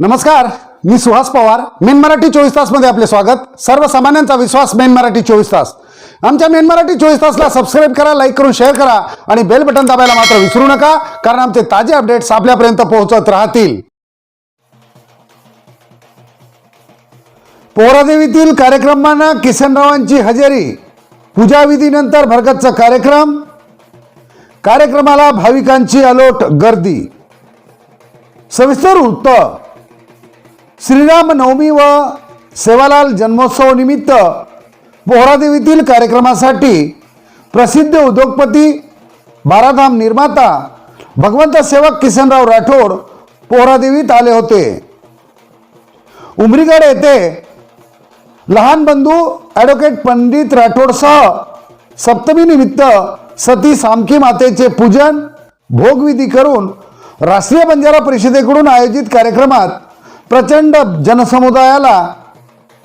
नमस्कार मी सुहास पवार. मेन मराठी चोवीस तासमध्ये आपले स्वागत. सर्वसामान्यांचा विश्वास मेन मराठी चोवीस तास. आमच्या मेन मराठी चोवीस तासला सबस्क्राईब करा लाईक करून शेअर करा आणि बेल बटन दाबायला मात्र विसरू नका कारण आमचे ताजे अपडेट्स आपल्यापर्यंत पोहोचत राहतील. पोहरादेवीतील कार्यक्रमांना किसनरावांची हजेरी. पूजाविधीनंतर भरगतचा कार्यक्रम. कार्यक्रमाला भाविकांची अलोट गर्दी. सविस्तर उत्तर श्रीराम नवमी व सेवालाल जन्मोत्सव निमित्त पोहरादेवीतील कार्यक्रमासाठी प्रसिद्ध उद्योगपती बाराधाम निर्माता भगवंत सेवक किसनराव राठोड पोहरादेवीत आले होते. उमरीगड येथे लहान बंधू ॲडव्होकेट पंडित राठोडसह सप्तमी निमित्त सती सामकी मातेचे पूजन भोगविधी करून राष्ट्रीय बंजारा परिषदेकडून आयोजित कार्यक्रमात प्रचंड जनसमुदायाला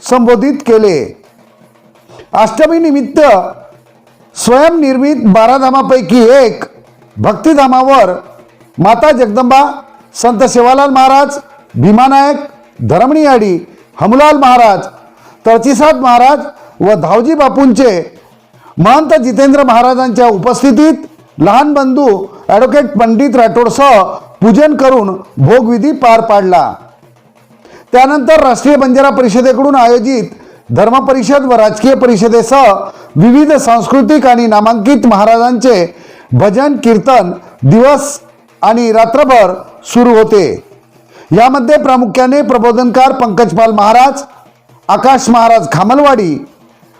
संबोधित केले. अष्टमीनिमित्त स्वयंनिर्मित बाराधामापैकी एक भक्तिधामावर माता जगदंबा संत सेवालाल महाराज भीमानायक धरमणीआडी हमलाल महाराज तळचिसाद महाराज व धावजी बापूंचे महंत जितेंद्र महाराजांच्या उपस्थितीत लहान बंधू ॲडव्होकेट पंडित राठोडसह पूजन करून भोगविधी पार पाडला. त्यानंतर राष्ट्रीय बंजारा परिषदेकडून आयोजित धर्मपरिषद व राजकीय परिषदेसह विविध सांस्कृतिक आणि नामांकित महाराजांचे भजन कीर्तन दिवस आणि रात्रभर सुरू होते. यामध्ये प्रामुख्याने प्रबोधनकार पंकजपाल महाराज आकाश महाराज खामलवाडी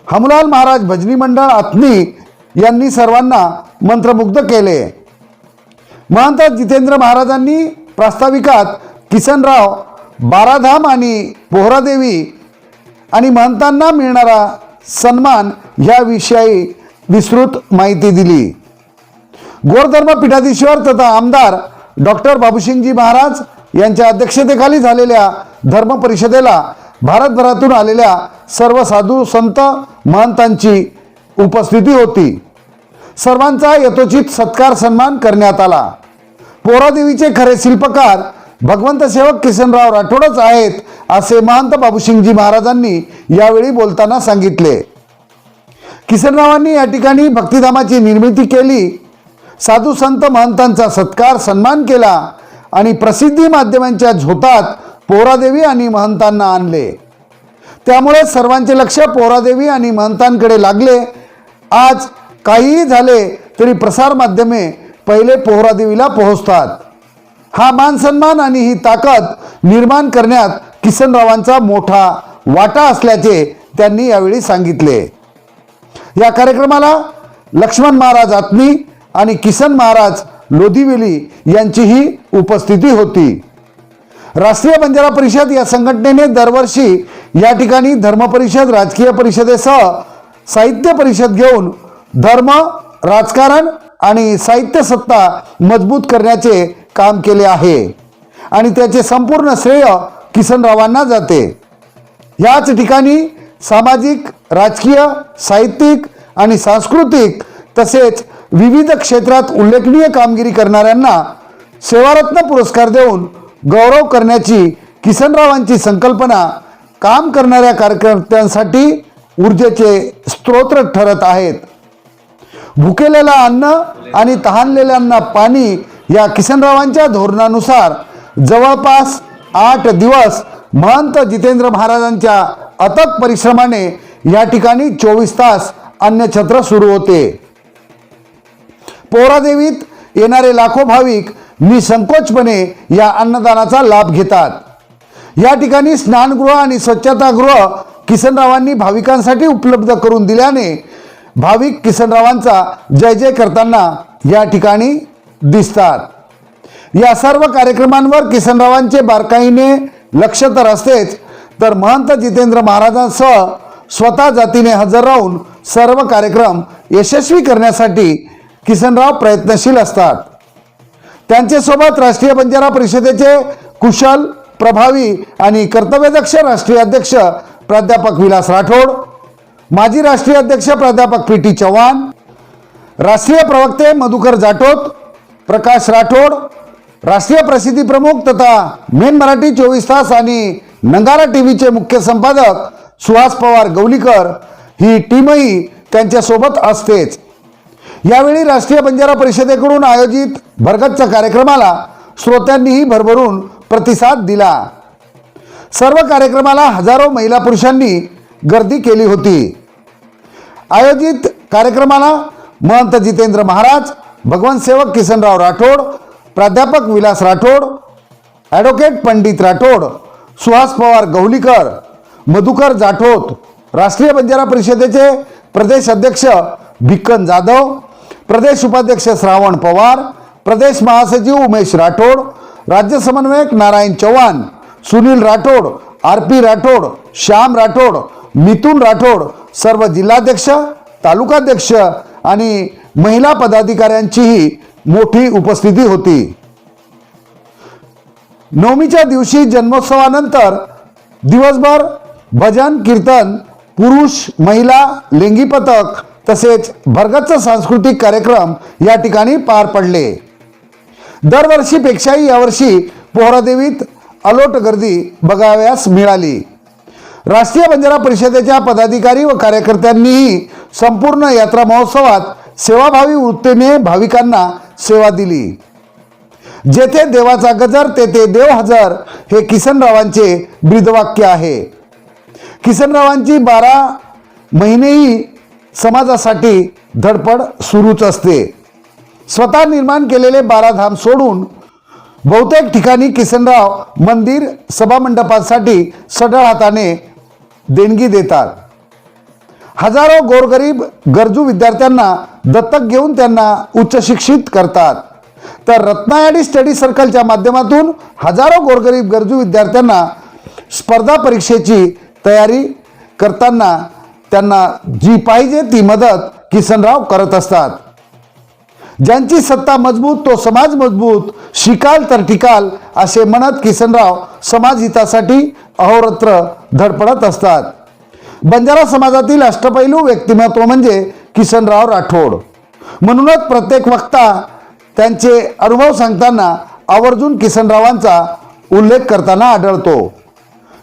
हमलाल महाराज भजनी मंडळ आत्नी यांनी सर्वांना मंत्रमुग्ध केले. महंत जितेंद्र महाराजांनी प्रास्ताविकात किसनराव बाराधाम आणि पोहरादेवी आणि महंतांना मिळणारा सन्मान याविषयी विस्तृत माहिती दिली. गोरधर्म पीठाधीश्वर तथा आमदार डॉक्टर बाबूसिंगजी महाराज यांच्या अध्यक्षतेखाली झालेल्या धर्म परिषदेला भारतभरातून आलेल्या सर्व साधू संत महंतांची उपस्थिती होती. सर्वांचा यथोचित सत्कार सन्मान करण्यात आला. पोरादेवीचे खरे शिल्पकार भगवंत सेवक किसनराव राठोडच आहेत असे महंत बाबूसिंगजी महाराजांनी यावेळी बोलताना सांगितले. किसनरावांनी या ठिकाणी भक्तिधामाची निर्मिती केली. साधू संत महंतांचा सत्कार सन्मान केला आणि प्रसिद्धी माध्यमांच्या झोतात पोहरादेवी आणि महंतांना आणले. त्यामुळे सर्वांचे लक्ष पोरादेवी आणि महंतांकडे लागले. आज काहीही झाले तरी प्रसार माध्यमे पहिले पोहरादेवीला पोहोचतात. हा मान सन्मान आणि ही ताकद निर्माण करण्यात किसनरावांचा मोठा वाटा असल्याचे त्यांनी यावेळी सांगितले. या कार्यक्रमाला लक्ष्मण महाराज आत्मी आणि किसन महाराज लोधिवेली यांचीही उपस्थिती होती. राष्ट्रीय बंजारा परिषद या संघटनेने दरवर्षी या ठिकाणी धर्मपरिषद राजकीय परिषदेसह साहित्य परिषद घेऊन धर्म राजकारण आणि साहित्य सत्ता मजबूत करण्याचे काम केले आहे. आणि त्याचे संपूर्ण श्रेय किसनरावांना जाते. याच ठिकाणी सामाजिक राजकीय साहित्यिक आणि सांस्कृतिक तसेच विविध क्षेत्रात उल्लेखनीय कामगिरी करणाऱ्यांना सेवारत्न पुरस्कार देऊन गौरव करण्याची किसनरावांची संकल्पना काम करणाऱ्या कार्यकर्त्यांसाठी ऊर्जेचे स्त्रोत ठरत आहेत. भुकेलेला अन्न आणि तहानलेल्यांना पाणी या किसनरावांच्या धोरणानुसार जवळपास आठ दिवस महंत जितेंद्र महाराजांच्या अथक परिश्रमाने या ठिकाणी चोवीस तास अन्नछत्र सुरू होते. पोरादेवीत येणारे लाखो भाविक निसंकोचपणे या अन्नदानाचा लाभ घेतात. या ठिकाणी स्नानगृह आणि स्वच्छतागृह किसनरावांनी भाविकांसाठी उपलब्ध करून दिल्याने भाविक किसनरावांचा जय जय करताना या ठिकाणी दिसतात. या सर्व कार्यक्रमांवर किसनरावांचे बारकाईने लक्ष तर असतेच तर महंत जितेंद्र महाराजांसह स्वतः जातीने हजर राहून सर्व कार्यक्रम यशस्वी करण्यासाठी किसनराव प्रयत्नशील असतात. त्यांच्यासोबत राष्ट्रीय बंजारा परिषदेचे कुशल प्रभावी आणि कर्तव्यदक्ष राष्ट्रीय अध्यक्ष प्राध्यापक विलास राठोड माजी राष्ट्रीय अध्यक्ष प्राध्यापक पी टी चव्हाण राष्ट्रीय प्रवक्ते मधुकर जाटोत प्रकाश राठोड राष्ट्रीय प्रसिद्धी प्रमुख तथा मेन मराठी चोवीस तास आणि नंगारा टीव्हीचे मुख्य संपादक सुहास पवार गवलीकर ही टीमही त्यांच्यासोबत असतेच. यावेळी राष्ट्रीय बंजारा परिषदेकडून आयोजित भरगतच्या कार्यक्रमाला श्रोत्यांनीही भरभरून प्रतिसाद दिला. सर्व कार्यक्रमाला हजारो महिला पुरुषांनी गर्दी केली होती. आयोजित कार्यक्रमाला महंत जितेंद्र महाराज भगवान सेवक किसनराव राठोड प्राध्यापक विलास राठोड ॲडव्होकेट पंडित राठोड सुहास पवार गवलीकर मधुकर जाठोत राष्ट्रीय बंजारा परिषदेचे प्रदेश अध्यक्ष भिक्कन जाधव प्रदेश उपाध्यक्ष श्रावण पवार प्रदेश महासचिव उमेश राठोड राज्य समन्वयक नारायण चव्हाण सुनील राठोड आर पी राठोड श्याम राठोड मिथुन राठोड सर्व जिल्हाध्यक्ष तालुकाध्यक्ष आणि महिला पदाधिकाऱ्यांचीही मोठी उपस्थिती होती. नवमीच्या दिवशी जन्मोत्सवानंतर दिवसभर भजन कीर्तन पुरुष महिला लेंगी पथक तसेच भरगच्च सांस्कृतिक कार्यक्रम या ठिकाणी पार पडले. दरवर्षीपेक्षाही यावर्षी पोहरादेवीत अलोट गर्दी बघाव्यास मिळाली. राष्ट्रीय बंजारा परिषदेच्या पदाधिकारी व कार्यकर्त्यांनीही संपूर्ण यात्रा महोत्सवात सेवाभावी वृत्तीने भाविकांना सेवा दिली. जेथे देवाचा गजर तेथे देव हजर हे किसनरावांचे ब्रीदवाक्य आहे. किसनरावांची बारा महिनेही समाजासाठी धडपड सुरूच असते. स्वतः निर्माण केलेले बारा धाम सोडून बहुतेक ठिकाणी किसनराव मंदिर सभामंडपासाठी सढळ हाताने देणगी देतात. हजारो गोरगरीब गरजू विद्यार्थ्यांना दत्तक घेऊन त्यांना उच्च शिक्षित करतात. तर रत्नायाडी स्टडी सर्कलच्या माध्यमातून हजारो गोरगरीब गरजू विद्यार्थ्यांना स्पर्धा परीक्षेची तयारी करताना त्यांना जी पाहिजे ती मदत किसनराव करत असतात. ज्यांची सत्ता मजबूत तो समाज मजबूत शिकाल तर टिकाल असे म्हणत किसनराव समाज हितासाठी अहोरत्र धडपडत असतात. बंजारा समाजातील अष्टपैलू व्यक्तिमत्व म्हणजे किशनराव राठोड. म्हणूनच प्रत्येक वक्ता त्यांचे अनुभव सांगताना आवर्जून किसनरावांचा उल्लेख करताना आढळतो.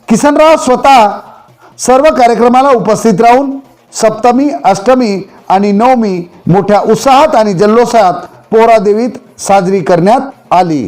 किसनराव स्वतः सर्व कार्यक्रमाला उपस्थित राहून सप्तमी अष्टमी आणि नवमी मोठ्या उत्साहात आणि जल्लोषात पोहरादेवीत साजरी करण्यात आली.